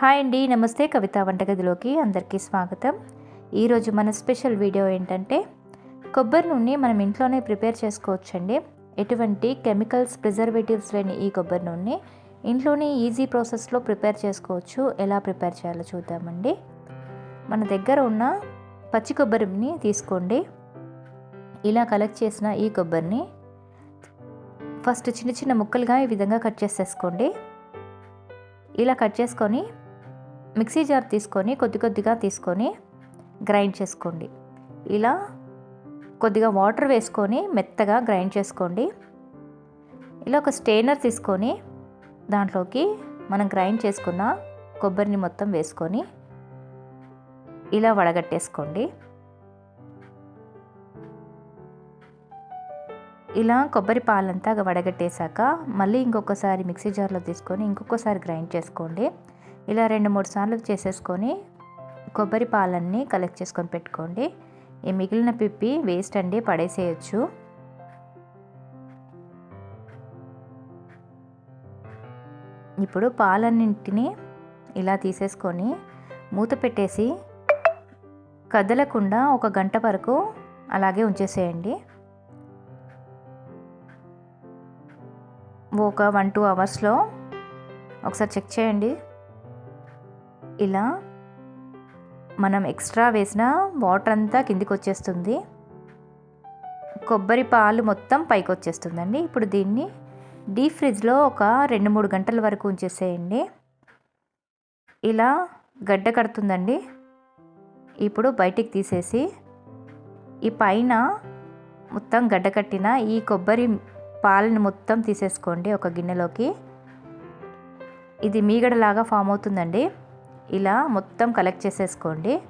Hi అండి నమస్తే. కవిత వంటగదిలోకి అందరికీ స్వాగతం. ఈరోజు మన స్పెషల్ వీడియో ఏంటంటే కొబ్బరి నూనె మనం ఇంట్లోనే ప్రిపేర్ చేసుకోవచ్చండి. ఎటువంటి కెమికల్స్ ప్రిజర్వేటివ్స్ లేని ఈ కొబ్బరి నూనె ఇంట్లోనే ఈజీ ప్రాసెస్లో ప్రిపేర్ చేసుకోవచ్చు. ఎలా ప్రిపేర్ చేయాలో చూద్దామండి. మన దగ్గర ఉన్న పచ్చి కొబ్బరిని తీసుకోండి. ఇలా కలెక్ట్ చేసిన ఈ కొబ్బరిని ఫస్ట్ చిన్న చిన్న ముక్కలుగా ఈ విధంగా కట్ చేసేసుకోండి. ఇలా కట్ చేసుకొని మిక్సీ జార్ తీసుకొని కొద్ది కొద్దిగా తీసుకొని గ్రైండ్ చేసుకోండి. ఇలా కొద్దిగా వాటర్ వేసుకొని మెత్తగా గ్రైండ్ చేసుకోండి. ఇలా ఒక స్టెయినర్ తీసుకొని దాంట్లోకి మనం గ్రైండ్ చేసుకున్న కొబ్బరిని మొత్తం వేసుకొని ఇలా వడగట్టేసుకోండి. ఇలా కొబ్బరి పాలంతా వడగట్టేశాక మళ్ళీ ఇంకొకసారి మిక్సీ జార్లో తీసుకొని ఇంకొకసారి గ్రైండ్ చేసుకోండి. ఇలా రెండు మూడు సార్లు చేసేసుకొని కొబ్బరి పాలన్నీ కలెక్ట్ చేసుకొని పెట్టుకోండి. ఈ మిగిలిన పిప్పి వేస్ట్ అండి పడేసేయచ్చు. ఇప్పుడు పాలన్నింటిని ఇలా తీసేసుకొని మూత పెట్టేసి కదలకుండా ఒక గంట వరకు అలాగే ఉంచేసేయండి. ఒక వన్ టూ అవర్స్లో ఒకసారి చెక్ చేయండి. ఇలా మనం ఎక్స్ట్రా వేసిన వాటర్ అంతా కిందికి వచ్చేస్తుంది కొబ్బరి పాలు మొత్తం పైకి వచ్చేస్తుందండి ఇప్పుడు దీన్ని డీప్ ఫ్రిడ్జ్లో ఒక రెండు మూడు గంటల వరకు ఉంచేసేయండి. ఇలా గడ్డ కడుతుందండి. ఇప్పుడు బయటికి తీసేసి ఈ పైన మొత్తం గడ్డ కట్టిన ఈ కొబ్బరి పాలని మొత్తం తీసేసుకోండి ఒక గిన్నెలోకి. ఇది మీగడలాగా ఫామ్ అవుతుందండి. ఇలా మొత్తం కలెక్ట్ చేసేసుకోండి.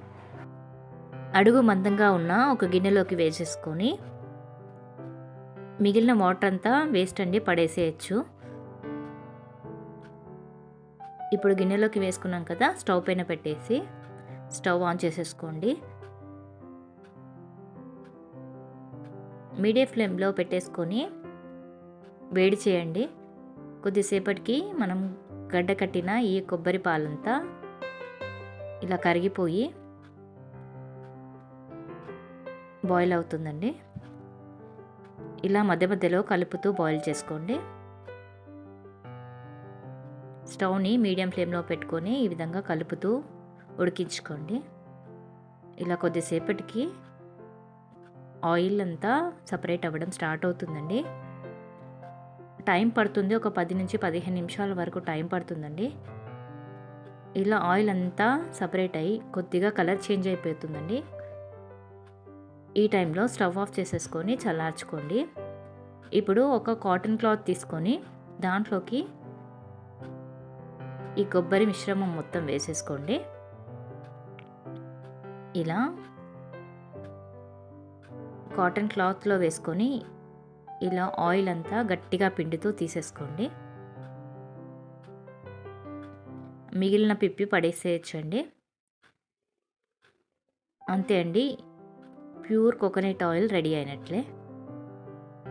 అడుగు మందంగా ఉన్న ఒక గిన్నెలోకి వేసేసుకొని మిగిలిన వాటర్ అంతా వేస్ట్ అండి పడేసేయచ్చు. ఇప్పుడు గిన్నెలోకి వేసుకున్నాం కదా స్టవ్ పైన పెట్టేసి స్టవ్ ఆన్ చేసేసుకోండి. మీడియం ఫ్లేమ్లో పెట్టేసుకొని వేడి చేయండి. కొద్దిసేపటికి మనం గడ్డ కట్టిన ఈ కొబ్బరి పాలంతా ఇలా కరిగిపోయి బాయిల్ అవుతుందండి. ఇలా మధ్య మధ్యలో కలుపుతూ బాయిల్ చేసుకోండి. స్టవ్ని మీడియం ఫ్లేమ్లో పెట్టుకొని ఈ విధంగా కలుపుతూ ఉడికించుకోండి. ఇలా కొద్దిసేపటికి ఆయిల్ అంతా సపరేట్ అవ్వడం స్టార్ట్ అవుతుందండి. టైం పడుతుంది. ఒక పది నుంచి పదిహేను నిమిషాల వరకు టైం పడుతుందండి. ఇలా ఆయిల్ అంతా సపరేట్ అయ్యి కొద్దిగా కలర్ చేంజ్ అయిపోతుందండి. ఈ టైంలో స్టవ్ ఆఫ్ చేసేసుకొని చల్లార్చుకోండి. ఇప్పుడు ఒక కాటన్ క్లాత్ తీసుకొని దాంట్లోకి ఈ కొబ్బరి మిశ్రమం మొత్తం వేసేసుకోండి. ఇలా కాటన్ క్లాత్లో వేసుకొని ఇలా ఆయిల్ అంతా గట్టిగా పిండితో తీసేసుకోండి. మిగిలిన పిప్పి పడేసేయచ్చండి. అంతే అండి. ప్యూర్ కోకోనట్ ఆయిల్ రెడీ అయినట్లే.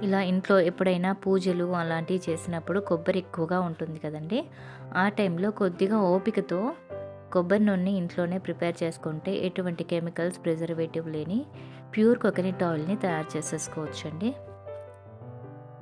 ఇలా ఇంట్లో ఎప్పుడైనా పూజలు అలాంటివి చేసినప్పుడు కొబ్బరి ఎక్కువగా ఉంటుంది కదండి. ఆ టైంలో కొద్దిగా ఓపికతో కొబ్బరి నూనె ఇంట్లోనే ప్రిపేర్ చేసుకుంటే ఎటువంటి కెమికల్స్ ప్రిజర్వేటివ్ లేని ప్యూర్ కోకోనట్ ఆయిల్ని తయారు చేసేసుకోవచ్చండి.